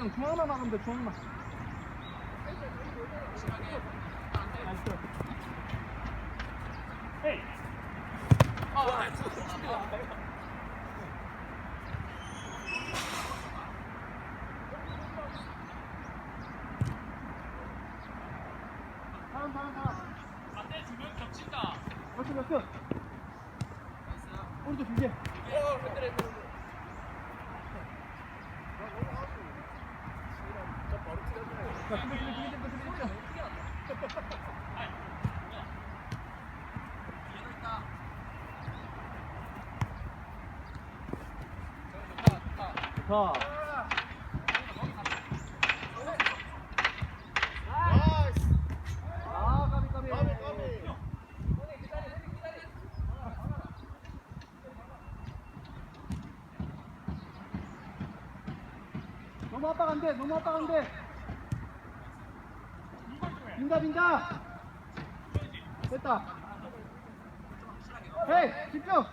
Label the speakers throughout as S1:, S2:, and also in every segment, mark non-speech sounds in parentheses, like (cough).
S1: 그냥 중앙만 막으면 돼 중앙만. 다음 다음 다음
S2: 반대 두명 겹친다.
S1: 몇끝 몇끝 오른쪽 자, 준비, 준비, 준비, 까비. 너무 압박 안 돼, 너무 압박 안 돼. 빈다, 빈다. 됐다. 헤이, 집중.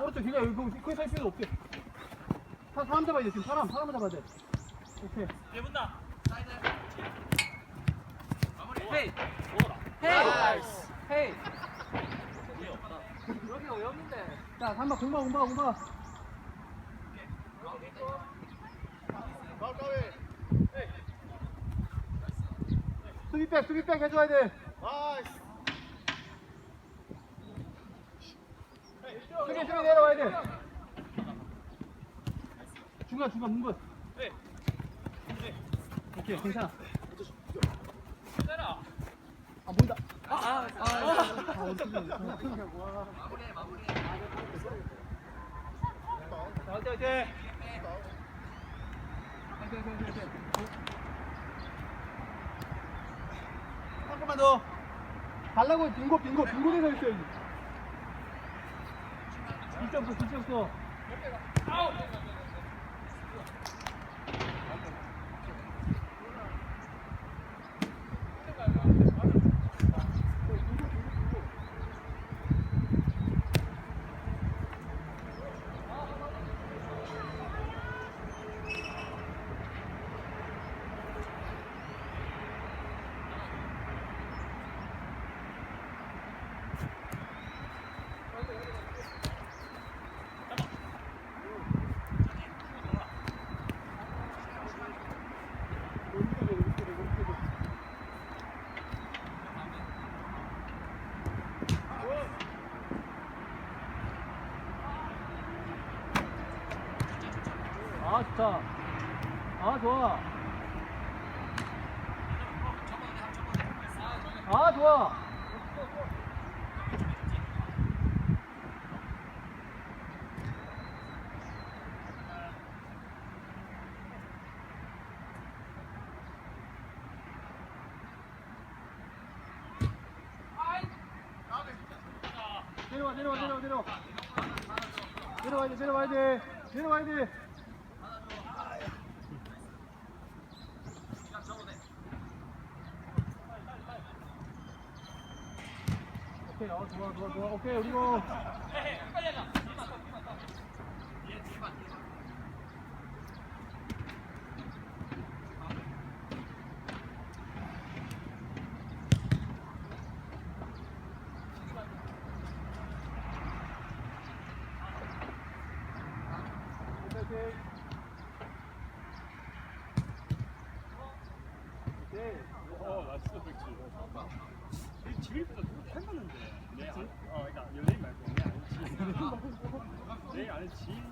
S1: 오른쪽 길게 여기 거기 서 필요 없게. 사, 사람 잡아야 돼 지금 사람 사람 잡아야 돼. 오케이.
S2: 내본다.
S3: 헤이
S2: 헤이.
S3: 헤이 여기 어렵는데
S1: 자, 한번 공방 공방 공방. 수비백 수비백 해줘야 돼. 수비 수비 내려와야 돼. 중간 중간 문근. 오케이 괜찮아. 아 보인다.
S3: 아,
S1: 더. 달라고 빈고, 빈고, 빈고 대서 있어야지. 뒷점수, 뒷점수.
S2: 아우.
S1: 아, 좋다. 아, 좋아. 아, 좋아. 내려와, 내려와, 내려와, 내려와. 내려와야 돼, 내려와야 돼. 내려와야 돼. 오케이, 아, 좋아, 좋아, 좋아. 오케이, 그리고. 오케이.
S2: 어, 나이스 백지. 이 지금부터 누구 닮았는데. 내 안, 어, 그러니까 연예인 말고 내 아는 지인. 내 아는 지인.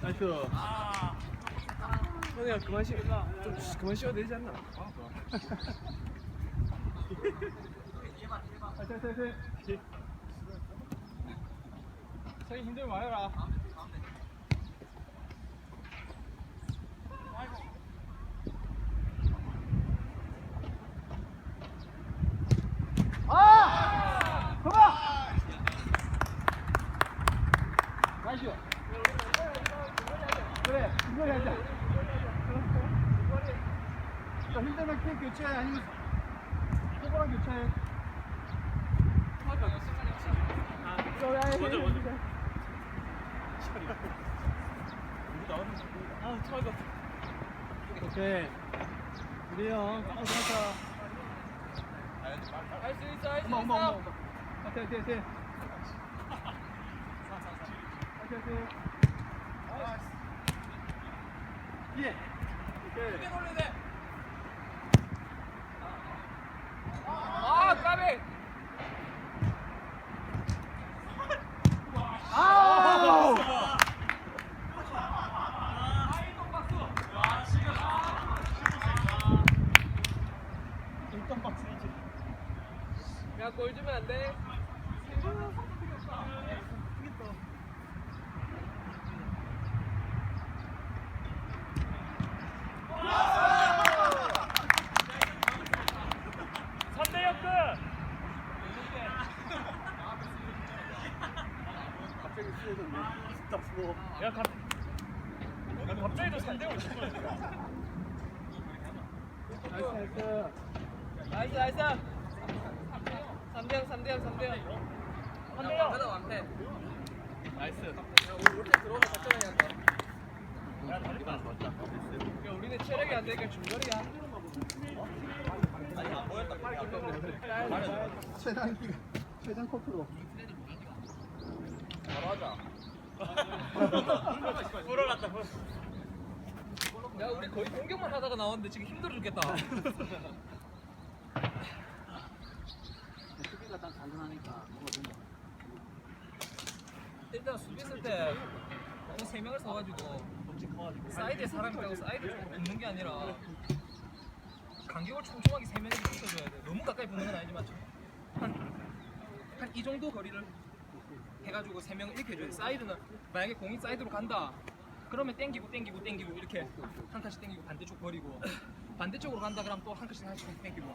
S1: 나이스.
S2: 아.
S3: 형이야 그만 쉬좀 그만 쉬어도 되지 않나
S1: 화이팅.
S2: 자기 힘들면 와요라.
S1: 나이스. 그래, 이거리 하자. 자, 힘들면 킥, 교체 아니면 호거랑 교체.
S3: 먼저 먼저.
S2: 아.
S1: 오케이. 우리 형. 어, 좋았다.
S3: 할수 있어 할수
S1: 엄마, 엄마, 엄마,
S3: 있어.
S1: 엄마. 오케이, 오케이, 오케이. 오케이, 오케이. 예. 오케이.
S3: 크게 돌려 야 돼. 아. 야골 주면 안 돼.
S2: 삼대 역전.
S1: 갑자기 수해졌네. 딱 수고.
S2: 야 갑. 야, 갑자기도 3대 5 치고
S1: 나이스, 나이스.
S3: 나이스 나이스. 3대0 3대0 3대0.
S2: 한대요.
S3: 완패.
S2: 나이스.
S3: 야 우리 롯데 들어오면 걱정해야 한다.
S2: 야 좋았다.
S3: 야 우리는 체력이 안 되니까 중거리야. 아니 안 보였다 빨리 안
S1: 최장.
S3: 바로 하자.
S2: 갔다. 보러.
S3: 야 우리 거의 공격만 하다가 나왔는데 지금 힘들어 죽겠다.
S1: 수비가 딱 단단하니까 뭐가 된다.
S3: 일단 수비 쓸때 너무 세 명을 써가지고 사이드에 사람이 빼고 사이드 쪽으로 붙는 게 아니라 간격을 촘촘하게 세 명이 붙어줘야 돼. 너무 가까이 붙는 건 아니지만 한한 이 정도 거리를 해가지고 세 명을 이렇게 해줘야 돼. 사이드는 만약에 공이 사이드로 간다. 그러면 땡기고 땡기고 땡기고 이렇게 한 칸씩 땡기고 반대쪽 버리고 (clears throat) 반대쪽으로 간다 그러면 또 한 칸씩 한 칸씩 땡기고.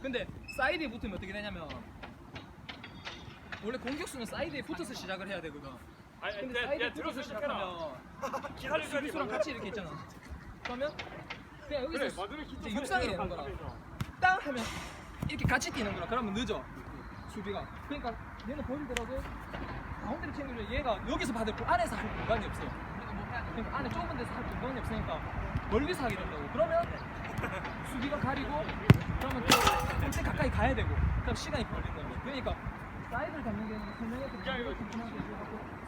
S3: 근데 사이드에 붙으면 어떻게 되냐면 원래 공격수는 사이드에 붙어서 시작을 해야 되거든.
S2: 아니
S3: 근데
S2: 야,
S3: 사이드에
S2: 야
S3: 붙어서
S2: 시작하면 거
S3: 수비수랑 같이 이렇게 있잖아. 그러면 그냥
S2: 그래
S3: 여기서 이제 육상이 되는 거라. 땅 하면 이렇게 같이 뛰는 거라. 그러면 늦어 수비가. 그러니까 얘는 보이더라도 가운데를 챙겨줘 얘가 여기서 받을 거 안에서 할 공간이 없어 그러니까 안에 좁은 데서 할 공간이 없으니까 멀리서 하게 된다고. 그러면 수비가 가리고 그러면 또 엄청 가까이 가야 되고. 그럼 시간이 걸린다고 그러니까 사이드를 잡는 게 해주고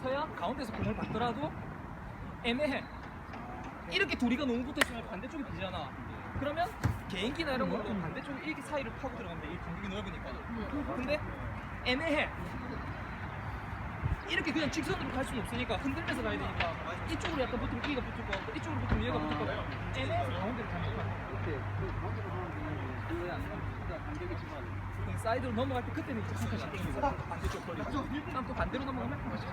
S3: 서야 가운데서 공을 받더라도 애매해. 이렇게 둘이가 너무 붙어있으면 반대쪽이 비잖아. 그러면 개인기나 이런 걸로 반대쪽 이렇게 사이를 파고 들어가면 돼. 이 간격이 넓으니까. 근데 애매해 이렇게 그냥 직선으로 갈 수는 없으니까 흔들면서 가야 되니까 이쪽으로 약간 붙으면 얘가 붙을 것 같고 이쪽으로 붙으면 얘가 붙을 것 같고 애매해서 가운데를 가는 거야
S1: 이렇게 그 가운데로 안 간격이.
S3: 사이드로 넘어갈 때 그때는 이제 한 칸씩 땡기고 반대쪽 버리고 그다음 또 반대로 넘어가면 한 칸씩